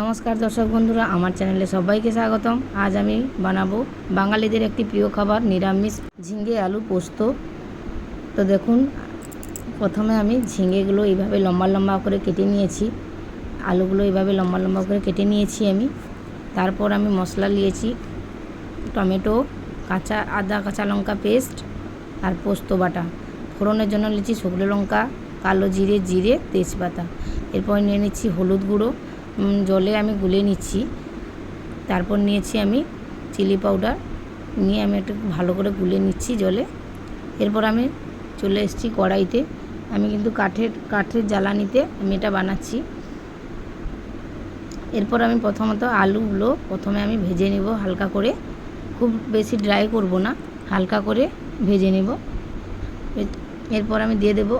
নমস্কার দর্শক বন্ধুরা, আমার চ্যানেলে সবাইকে স্বাগতম। আজ আমি বানাবো বাঙালিদের একটি প্রিয় খাবার, নিরামিষ ঝিঙে আলু পোস্ত। তো দেখুন, প্রথমে আমি ঝিঙেগুলো এইভাবে লম্বা লম্বা করে কেটে নিয়েছি। আলুগুলো এইভাবে লম্বা লম্বা করে কেটে নিয়েছি আমি। তারপর আমি মশলা নিয়েছি টমেটো, কাঁচা, আদা, কাঁচা লঙ্কা পেস্ট আর পোস্ত বাটা। ফোড়নের জন্য নিয়েছি শুকনো লঙ্কা, কালো জিরে জিরে, তেজপাতা। এরপর নিয়ে নিচ্ছি হলুদ গুঁড়ো জলে আমি গুলে নিচ্ছি। তারপর নিয়েছি আমি চিলি পাউডার। নিয়ে আমি একটু ভালো করে গুলে নিচ্ছি জলে। এরপর আমি চলে এসেছি কড়াইতে। আমি কিন্তু কাঠের কাঠের জ্বালানিতে আমি এটা বানাচ্ছি। এরপর আমি প্রথমত আলুগুলো প্রথমে আমি ভেজে নেব হালকা করে। খুব বেশি ড্রাই করব না, হালকা করে ভেজে নেব। এরপর আমি দিয়ে দেব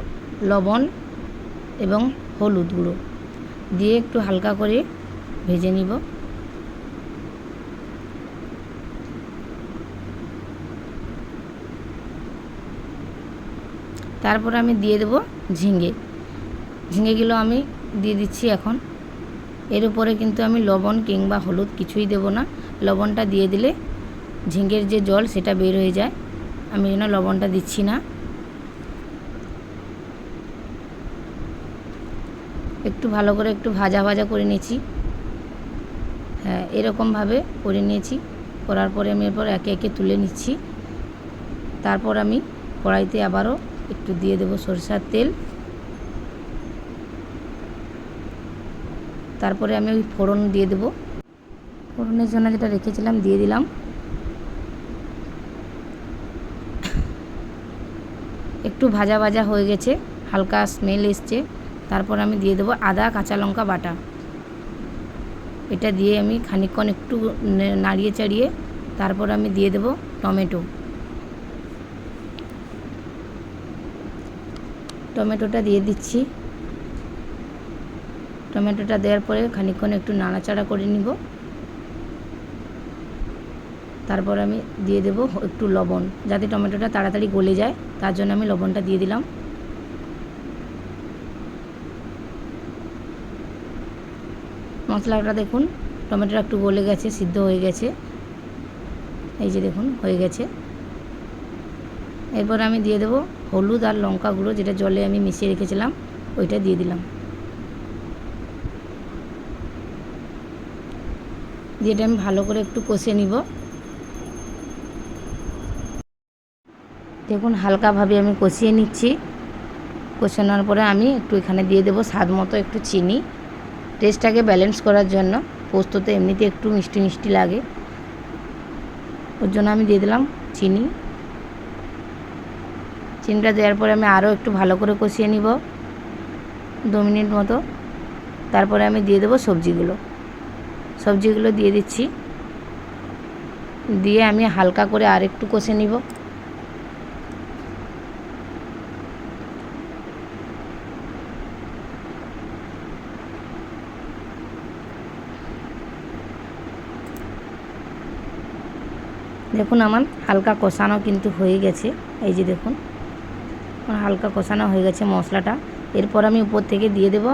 লবণ এবং হলুদ গুঁড়ো। দিয়ে একটু হালকা করে ভেজে নিব। তারপর আমি দিয়ে দেব ঝিঙে। ঝিঙেগুলো আমি দিয়ে দিচ্ছি এখন। এর উপরে কিন্তু আমি লবণ কিংবা হলুদ কিছুই দেব না। লবণটা দিয়ে দিলে ঝিঙের যে জল সেটা বের হয়ে যায়। আমি যেন লবণটা দিচ্ছি না। একটু ভালো করে একটু ভাজা ভাজা করে নিয়েছি। হ্যাঁ এরকমভাবে করে নিয়েছি। করার পরে আমি এরপর একে একে তুলে নিচ্ছি। তারপর আমি কড়াইতে আবারও একটু দিয়ে দেবো সরষার তেল। তারপরে আমি ওই ফোড়ন দিয়ে দেবো। ফোড়নের জন্য যেটা রেখেছিলাম, দিয়ে দিলাম। একটু ভাজা ভাজা হয়ে গেছে, হালকা স্মেল এসছে। তারপর আমি দিয়ে দেবো আদা, কাঁচা লঙ্কা বাটা। এটা দিয়ে আমি খানিকক্ষণ একটু নাড়িয়ে চাড়িয়ে তারপর আমি দিয়ে দেবো টমেটো। টমেটোটা দিয়ে দিচ্ছি। টমেটোটা দেওয়ার পরে খানিকক্ষণ একটু নাড়াচাড়া করে নিব। তারপর আমি দিয়ে দেবো একটু লবণ, যাতে টমেটোটা তাড়াতাড়ি গলে যায়, তার জন্য আমি লবণটা দিয়ে দিলাম। মশলাটা দেখুন, টমেটোটা একটু গলে গেছে, সিদ্ধ হয়ে গেছে। এই যে দেখুন, হয়ে গেছে। এরপর আমি দিয়ে দেবো হলুদ আর লঙ্কা গুঁড়ো, যেটা জলে আমি মিশিয়ে রেখেছিলাম, ওইটা দিয়ে দিলাম। দিয়ে এটা আমি ভালো করে একটু কষে নিব। দেখুন, হালকাভাবে আমি কষিয়ে নিচ্ছি। কষানোর পরে আমি একটু এখানে দিয়ে দেবো স্বাদ মতো একটু চিনি। টেস্টটাকে ব্যালেন্স করার জন্য। পোস্ততে এমনিতে একটু মিষ্টি মিষ্টি লাগে। ওর জন্য আমি দিয়ে দিলাম চিনি। চিনিটা দেওয়ার পরে আমি আরও একটু ভালো করে কষিয়ে নিব। দু মিনিট মতো। তারপরে আমি দিয়ে দেবো সবজিগুলো। সবজিগুলো দিয়ে দিচ্ছি। দিয়ে আমি হালকা করে আর একটু কষে নিব। দেখুন, আমার হালকা কষানো কিন্তু হয়ে গেছে। এই যে দেখুন, আমার হালকা কষানো হয়ে গেছে মশলাটা। এরপর আমি উপর থেকে দিয়ে দেব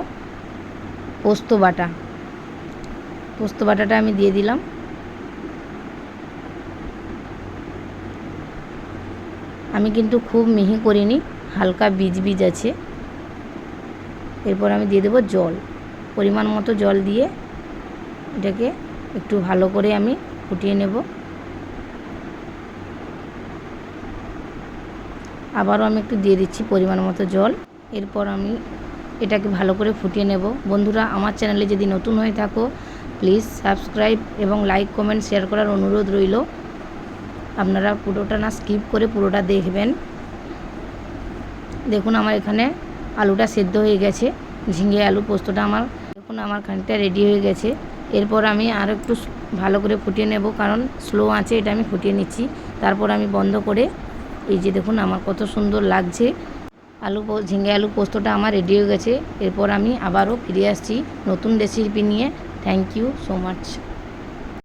পোস্ত বাটা। পোস্ত বাটাটা আমি দিয়ে দিলাম। আমি কিন্তু খুব মিহি করিনি, হালকা বীজ বীজ আছে। এরপর আমি দিয়ে দেবো জল। পরিমাণ মতো জল দিয়ে এটাকে একটু ভালো করে আমি ফুটিয়ে নেব। আবারও আমি একটু দিয়ে দিচ্ছি পরিমাণ মতো জল। এরপর আমি এটাকে ভালো করে ফুটিয়ে নেব। বন্ধুরা, আমার চ্যানেলে যদি নতুন হয়ে থাকো, প্লিজ সাবস্ক্রাইব এবং লাইক, কমেন্ট, শেয়ার করার অনুরোধ রইল। আপনারা পুরোটা না স্কিপ করে পুরোটা দেখবেন। দেখুন, আমার এখানে আলুটা সেদ্ধ হয়ে গেছে। ঝিঙে আলু পোস্তটা আমার, দেখুন, আমার খানিকটা রেডি হয়ে গেছে। এরপর আমি আরও একটু ভালো করে ফুটিয়ে নেব, কারণ স্লো আছে, এটা আমি ফুটিয়ে নিচ্ছি। তারপর আমি বন্ধ করে এই যে দেখুন, আমার কত সুন্দর লাগছে। আলু ঝিঙে আলু পোস্তটা আমার রেডি হয়ে গেছে। এরপর আমি আবারও ফিরে আসছি নতুন রেসিপি নিয়ে। Thank you so much